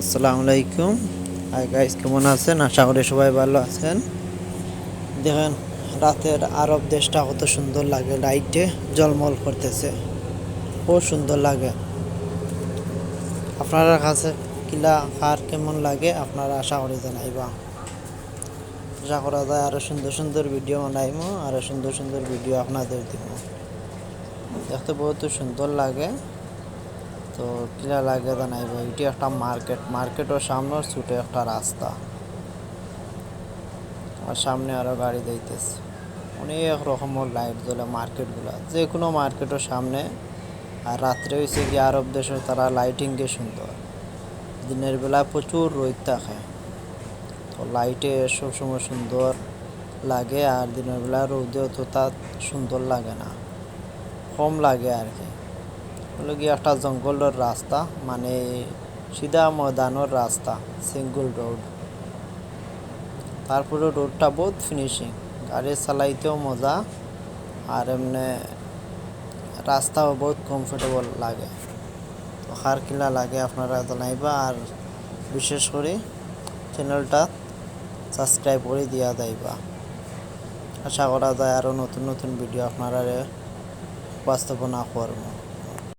আসসালামু আলাইকুম। Hi guys কেমন আছেন? আশা করি সবাই ভালো আছেন। দেখেন, রাতের আরব দেশটা কত সুন্দর লাগে। লাইটে জলমল করতেছে। খুব সুন্দর লাগে। আপনারা কাছে কিলা কার কেমন লাগে আপনারা আশা করি জানাইবা। আশা করা যায় আরও সুন্দর সুন্দর ভিডিও বানাইমো, আরও সুন্দর সুন্দর ভিডিও আপনাদের দিব দেখতে বহুত সুন্দর লাগে। তো কিলা লাগে জানাইব এটি একটা মার্কেট, মার্কেটের সামনে ছোটো একটা রাস্তা। আর সামনে আরও গাড়ি যাইতেছে। অনেক রকমের লাইট জ্বলে মার্কেটগুলা। যে কোনো মার্কেটের সামনে। আর রাত্রে হয়েছে কি আরব দেশে তারা লাইটিংকে সুন্দর। দিনের বেলা প্রচুর রোদ থাকে। তো লাইটে সবসময় সুন্দর লাগে আর দিনের বেলা রোদেও তো তা সুন্দর লাগে না। কম লাগে আর কি। হলো গিয়ে একটা জঙ্গলের রাস্তা মানে সিধা ময়দানের রাস্তা, সিঙ্গল রোড। তারপরে রোডটা বহুত ফিনিশিং গাড়ি চালাইতেও মজা, আর এমনি রাস্তাও বহুত কমফোর্টেবল লাগে। কার কিলা লাগে আপনারা জানাইবা, আর বিশেষ করে চ্যানেলটা সাবস্ক্রাইব করে দিয়া যাইবা। আশা করা যায় আরও নতুন নতুন ভিডিও আপনারা উপস্থাপনা করব।